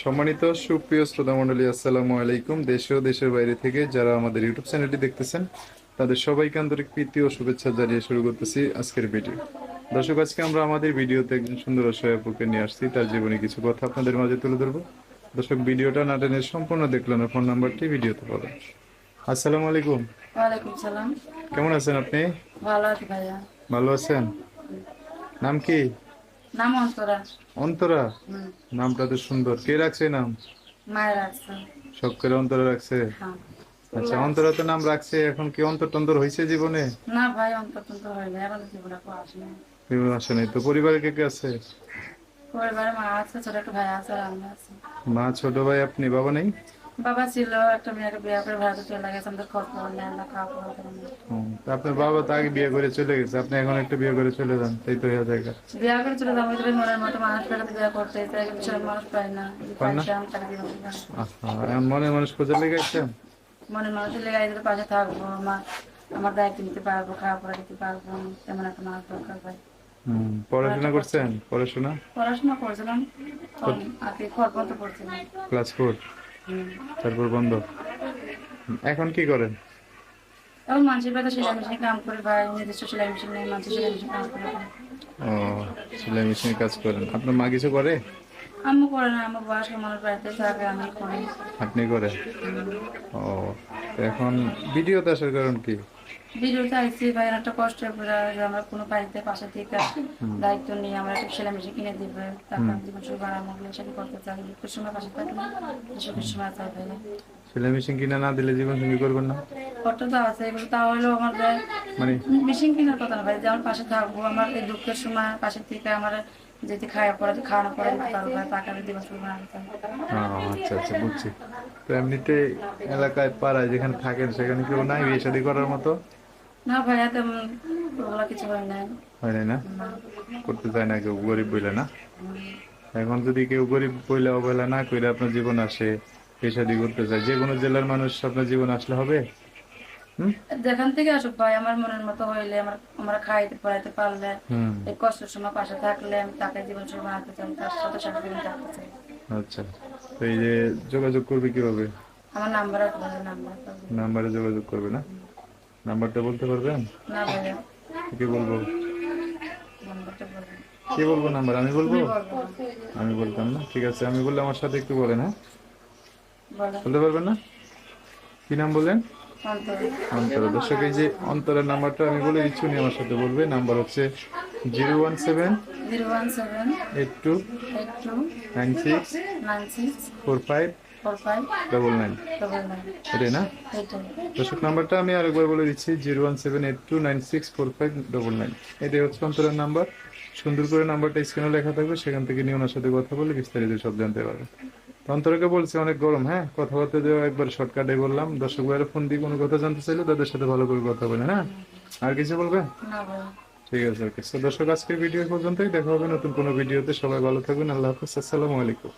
সম্মানিত সুপ্রিয় শ্রোতা মন্ডলী আসসালামু আলাইকুম। দেশ ও দেশের বাইরে থেকে যারা আমাদের ইউটিউব চ্যানেলটি দেখতেছেন তাদের সবাইকে আন্তরিক প্রীতি ও শুভেচ্ছা জানিয়ে শুরু করতেছি আজকের ভিডিও। দর্শক আজকে আমরা আমাদের ভিডিওতে একজন সুন্দর অসহায়পুকে নিয়ে আসছি। তার জীবনে কিছু কথা আপনাদের মাঝে তুলে ধরবো। দর্শক ভিডিওটা না টেনে সম্পূর্ণ দেখলেন ফোন নাম্বারটি ভিডিওতে পাবেন আসসালামু আলাইকুম। ওয়ালাইকুম সালাম। কেমন আছেন আপনি? ভালো আছি ভাইয়া। ভালো আছেন? নাম কি? নাম অন্তরা। অন্তরা? নামটা তো সুন্দর। কে রাখছে নাম? মায়ের আছে শখ করে অন্তরা রাখছে? হ্যাঁ। আচ্ছা অন্তরা তো নাম রাখছে এখন কি অন্তর টন্তর হয়েছে জীবনে? না ভাই অন্তর টন্তর হয় না এখন জীবনে কেউ আসে নাই। তো পরিবারে কে কে আছে? পরিবারে মা আছে ছোট একটা ভাই আছে আর আমি আছি। মা ছোট ভাই আপনি বাবা নেই? বাবা ছিল একটা মেয়েকে বিয়ে করে ভারতে চলে গেছে আমাদের খোঁজ খবর নেয় না খাওয়া পড়া আপনার বাবা তো আগে বিয়ে করে চলে গেছে আপনি এখন একটা বিয়ে করে চলে যান তাই তো হয়ে জায়গা বিয়ে করে চলে যাব যদি মনের মতো মানুষ পেলে বিয়ে করতে চাই কিন্তু সেরকম মানুষ পাই না মনে মানুষ খোঁজা লেগে আসছেন মনের মানুষের লেগে যদি পাশে থাকব আমার আমার দায়িত্ব নিতে পারব খাওয়া পড়া দিতে পারব তেমন একটা মানুষ দরকার হুম, পড়াশোনা করছেন? পড়াশোনা? পড়াশোনা করছিলাম ক্লাস ফোর। তারপর বন্ধ। এখন কি করেন? ও মাঝে পাতা সেলাই মেশিনে কাম করে বা নিজস্ব সেলাই মেশিন নেই মাঝে সেলাই মেশিনে করে ও সেলাই মেশিনে কাজ করেন। আপনার মা কিছু করে? আম্মু করে না আমার বয়স্ক মানুষ বাড়িতে থাকে আমি করি। আপনি করেন ও এখন ভিডিওতে আসার কারণ কি? ভিডিওতে আইসি ভাই একটা কষ্ট করে আমরা কোনো বাড়িতে পাশে থেকে দায়িত্ব নিয়ে আমরা একটা সেলাই মেশিন কিনে দিবে তারপর জীবন শুরু বাড়ানো সেটা করতে চাই দুঃখের সময় পাশে থাকলে সুখের সময় চাই ভাই সেলাই মেশিন কিনে না দিলে জীবন সঙ্গী করবেন না? কষ্ট তো আছে এগুলো তাহলেও আমার মানে? মেশিন কেনার কথা না ভাই যে আমার পাশে থাকব আমার এই দুঃখের সময় পাশে থেকে আমার যদি খাওয়া পড়া খাওয়ানো পড়া দিতে টাকা দিয়ে দিবস ও, আচ্ছা আচ্ছা বুঝছি। তো এমনিতে এলাকায় পাড়ায় যেখানে থাকেন সেখানে কেউ নাই বিয়ে শাদী করার মতো? না ভাইয়া তেমন ওগুলো কিছু হয় না হয় নাই না। করতে চায় না কেউ গরিব বইলে না? এখন যদি কেউ গরিব বইলে অবহেলা না করে আপনার জীবন আসে বিয়ে শাদী করতে চায় যে কোনো জেলার মানুষ আপনার জীবন আসলে হবে? যেখান থেকে আসুক ভাই আমার মনের মতো হইলে আমার আমরা খাইতে পড়াইতে পারলে এই কষ্টের সময় পাশে থাকলে আমি তাকে জীবন শুরু বানাতে চাই তার সাথে সাথে জীবন থাকতে চাই। আচ্ছা তো এই যে যোগাযোগ করবে কীভাবে? আমার নাম্বার আছে নাম্বার নাম্বারে যোগাযোগ করবে না? নাম্বারটা বলতে পারবেন? না ভাইয়া কি বলব? কি বলব নাম্বার? আমি বলব? বলব। আমি বলতাম না। ঠিক আছে আমি বললে আমার সাথে একটু বলেন হ্যাঁ? বলতে পারবেন না? কি নাম বলেন অন্তর দর্শক, এই যে অন্তরের নাম্বারটা আমি বলে দিচ্ছি, উনি আমার সাথে বলবে। নাম্বার হচ্ছে zero one seven zero one seven eight two eight two nine six nine six four five double nine. না? দর্শক, নাম্বারটা আমি আরেকবার বলে দিচ্ছি, zero one seven two nine six four five double nine. হচ্ছে অন্তরের নাম্বার। সুন্দর করে নাম্বারটা স্ক্রিনে লেখা থাকবে, সেখান থেকে নিয়ে ওনার সাথে কথা বলে বিস্তারিত সব জানতে পারবে। তো অন্তরকে বলছি অনেক গরম হ্যাঁ? কথাবার্তা দেওয়া একবার শর্টকাটে বললাম। দর্শক ভাইয়ের ফোন দিয়ে কোনো কথা জানতে চাইলে তাদের সাথে ভালো করে কথা বলে হ্যাঁ? আর কিছু বলবে? ঠিক আছে ওকে দর্শক আজকের ভিডিও পর্যন্তই। দেখা হবে নতুন কোনো ভিডিওতে সবাই ভালো থাকবেন। আল্লাহ হাফিজ। আসসালামু আলাইকুম।